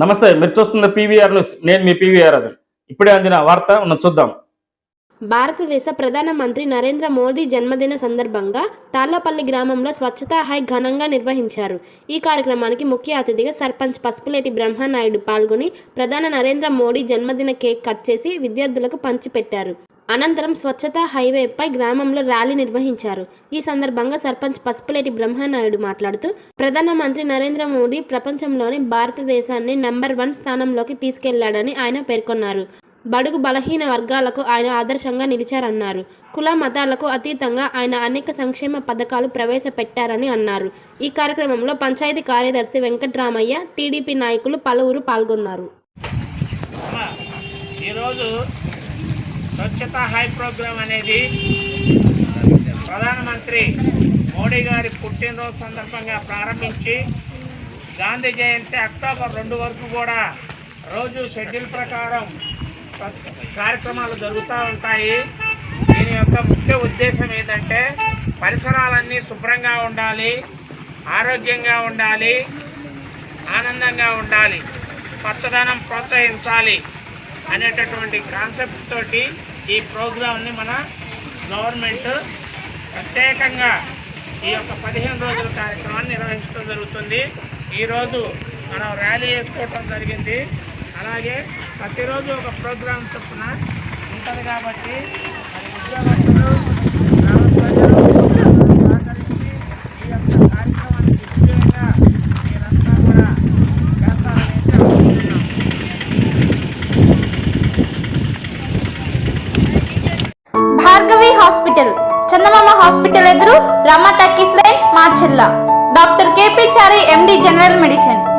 నమస్తే మీరు చూస్తున్న పీవీఆర్ న్యూస్. నేను మీ పీవీఆర్ అది ఇప్పుడే అందిన వార్త ఉన్న చూద్దాం. భారతదేశ ప్రధానమంత్రి నరేంద్ర మోదీ జన్మదిన సందర్భంగా తాళ్ళపల్లి గ్రామంలో స్వచ్ఛతా హై ఘనంగా నిర్వహించారు. ఈ కార్యక్రమానికి ముఖ్య అతిథిగా సర్పంచ్ పసుపులేటి బ్రహ్మనాయుడు పాల్గొని ప్రధాన నరేంద్ర మోడీ జన్మదిన కేక్ కట్ చేసి విద్యార్థులకు పంచిపెట్టారు. అనంతరం స్వచ్ఛతా హైవేపై గ్రామంలో ర్యాలీ నిర్వహించారు. ఈ సందర్భంగా సర్పంచ్ పసుపులేటి బ్రహ్మనాయుడు మాట్లాడుతూ ప్రధానమంత్రి నరేంద్ర మోడీ ప్రపంచంలోని భారతదేశాన్ని నంబర్ వన్ స్థానంలోకి తీసుకెళ్ళాడని ఆయన పేర్కొన్నారు. బడుగు బలహీన వర్గాలకు ఆయన ఆదర్శంగా నిలిచారన్నారు. కుల మతాలకు అతీతంగా ఆయన అనేక సంక్షేమ పథకాలు ప్రవేశపెట్టారని అన్నారు. ఈ కార్యక్రమంలో పంచాయతీ కార్యదర్శి వెంకట్రామయ్య టీడీపీ నాయకులు పలువురు పాల్గొన్నారు. ఈరోజు స్వచ్ఛత హై ప్రోగ్రాం అనేది ప్రధానమంత్రి మోడీ గారి పుట్టినరోజు సందర్భంగా ప్రారంభించి గాంధీ జయంతి అక్టోబర్ రెండు వరకు కూడా రోజు షెడ్యూల్ ప్రకారం కార్యక్రమాలు జరుగుతూ ఉంటాయి. దీని యొక్క ముఖ్య ఉద్దేశం ఏంటంటే పరిసరాలన్నీ శుభ్రంగా ఉండాలి ఆరోగ్యంగా ఉండాలి ఆనందంగా ఉండాలి పచ్చదనం ప్రోత్సహించాలి అనేటటువంటి కాన్సెప్ట్ తోటి ఈ ప్రోగ్రాంని మన గవర్నమెంట్ ప్రత్యేకంగా ఈ యొక్క పదిహేను రోజుల కార్యక్రమాన్ని నిర్వహించడం జరుగుతుంది. ఈరోజు మనం ర్యాలీ చేసుకోవటం జరిగింది. అలాగే ప్రతిరోజు ఒక ప్రోగ్రాం చొప్పున ఉంటుంది కాబట్టి మరి ఉద్యోగస్తులు గ్రామ ప్రజలు సహకరించి ఈ యొక్క కార్యక్రమాన్ని విజయంగా మీరంతా కూడా చేస్తారనేసి భార్గవి హాస్పిటల్ చందమామ హాస్పిటల్ ఎదురు రమ టకీస్ లైన్ మా Macherla doctor K P Chari MD general medicine.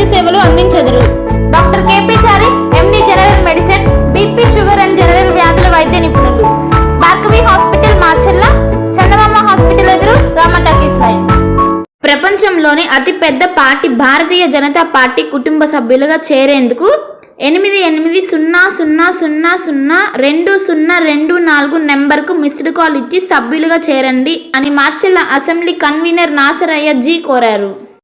వైద్య సేవలు అందించెదరు. Doctor K P Chari MD general medicine BP sugar and general వ్యాధుల వైద్య నిపుణులు. భార్గవి హాస్పిటల్ మార్చెల్ల చందమామ హాస్పిటల్ ఎదురు రామటాకీస్ లైన్ ప్రపంచంలోని అతిపెద్ద పార్టీ భారతీయ జనతా పార్టీ కుటుంబ సభ్యులుగా చేరేందుకు ఎనిమిది ఎనిమిది సున్నా సున్నా సున్నా సున్నా రెండు సున్నా రెండు నాలుగు నెంబర్కు మిస్డ్ కాల్ ఇచ్చి సభ్యులుగా చేరండి అని మార్చెల్ల అసెంబ్లీ కన్వీనర్ నాసరయ్య జీ కోరారు.